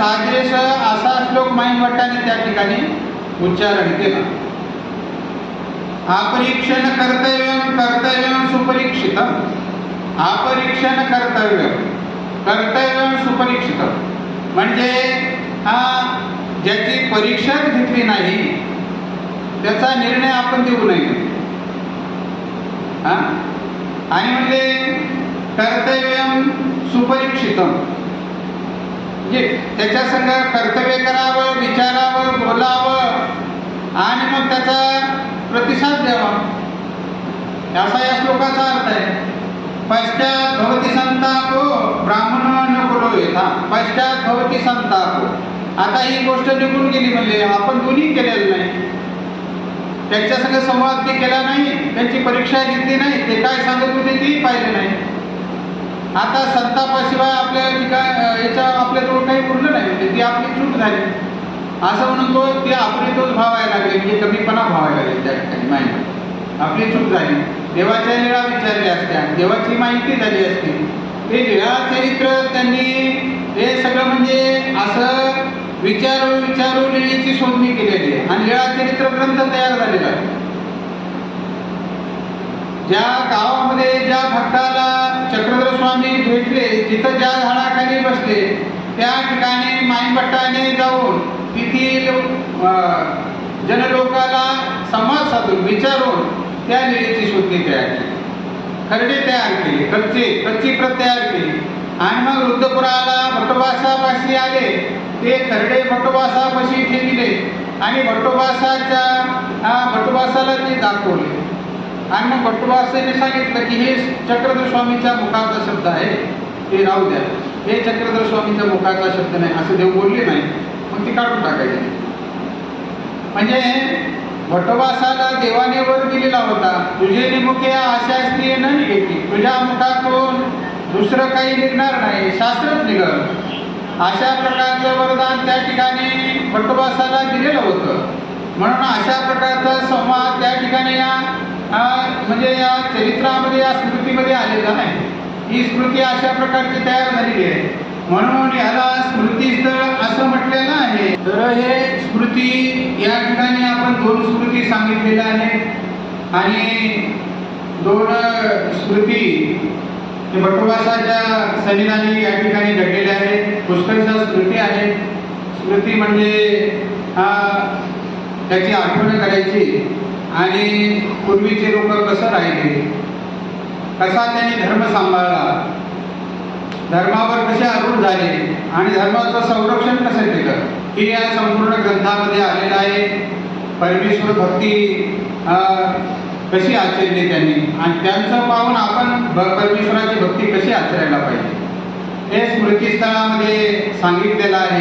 साजेस असा श्लोक माईन भट्टाने त्या ठिकाणी उच्चारण केला. अपरीक्षण कर्तव्य कर्तव्य सुपरीक्षित अपरीक्षण कर्तव्य कर्तव्य सुपरीक्षित म्हणजे हा ज्याची परीक्षाच घेतली नाही त्याचा निर्णय आपण देऊ नये. हा? आणि म्हणजे कर्तव्य सुपरीक्षित म्हणजे त्याच्या संग कर्तव्य करावं विचारावं बोलावं आणि मग त्याचा प्रतिसाद द्यावा. असा या श्लोकाचा अर्थ आहे. पश्चात भवती संतापो ब्राह्मण न येता पश्चात भवती संतापो. आता ही गोष्ट निघून गेली म्हणजे आपण दोन्ही केलेलं नाही. त्यांच्या संग संवाद केला नाही त्यांची परीक्षा घेतली नाही ते काय सांगत होते तेही पाहिलं नाही. आता संतापाशिवाय आपल्या ठिकाण याच्या आपल्याजवळ काही उरलं नाही. म्हणजे ती आपली चूक झाली. असं म्हणून तो ते आपली तोच भावायला लागले. म्हणजे कमीपणा भावायला लागेल त्या ठिकाणी माहिती आपली चूक झाली. देवाच्या लीळा विचारल्या असत्या. देवाची माहिती झाली असती. ते लीळा चरित्र त्यांनी हे सगळं म्हणजे असं विचारू विचारू लिळीची शोधणी केलेली आहे. आणि लीळा चरित्र ग्रंथ तयार झालेला आहे. ज्या गावामध्ये ज्या भक्ता जिथं ज्या झाडाखाली बसले त्या ठिकाणी माईभट्टाने जाऊन तिथील जनलोकाला संवाद साधून विचारून त्या लिळेची शोधणी तयार केली. खर्डे तयार केले कच्चे कच्ची प्रत तयार केली. आणि मग रुद्रपुराला भट्टोबासापाशी आले. ते खर्डे भट्टोबासापाशी ठेविले आणि भट्टोबासाच्या भट्टोबासाला ते दाखवले. आणि मग भट्टोबासाने सांगितलं की हे चक्रधर स्वामीच्या मुखाचा शब्द आहे. ते राहू द्या. हे चक्रधर स्वामीच्या मुखाचा शब्द नाही असं देव बोलले नाही मग ती काढून टाकायची. म्हणजे भट्टोबासाला देवाने वर दिलेला होता. तुझे निमुखे आशा स्त्रिये न निघेली तुझ्या मुखातून दुसरं काही निघणार नाही. शास्त्रच निघल. अशा प्रकारचं वरदान त्या ठिकाणी भट्टोबासाला दिलेलं होतं. म्हणून अशा प्रकारचा संवाद त्या ठिकाणी या म्हणजे या चरित्रामध्ये या स्मृतीमध्ये आलेला नाही. ही स्मृती अशा प्रकारची तयार झालेली आहे. म्हणून याला स्मृतीस्थळ असं म्हटलेलं आहे. तर हे स्मृती या ठिकाणी आपण दोन स्मृती सांगितलेल्या आहेत. आणि दोन स्मृती भटवासाच्या सनिधानी या ठिकाणी घडलेल्या आहेत. पुष्कळच्या स्मृती आहेत. स्मृती म्हणजे हा त्याची आठवण करायची. आणि पूर्वीचे लोक कसं राहिले? कसा त्यांनी धर्म सांभाळला. धर्मावर कसे आरूढ झाले आणि धर्माचं संरक्षण कसं केलं? हे या संपूर्ण ग्रंथामध्ये आलेलं आहे. परमेश्वर भक्ती कशी आचरली त्यांनी? आणि त्यांचं पाहून आपण परमेश्वराची भक्ती कशी आचरायला पाहिजे? हे स्मृतीस्थळामध्ये सांगितलेलं आहे.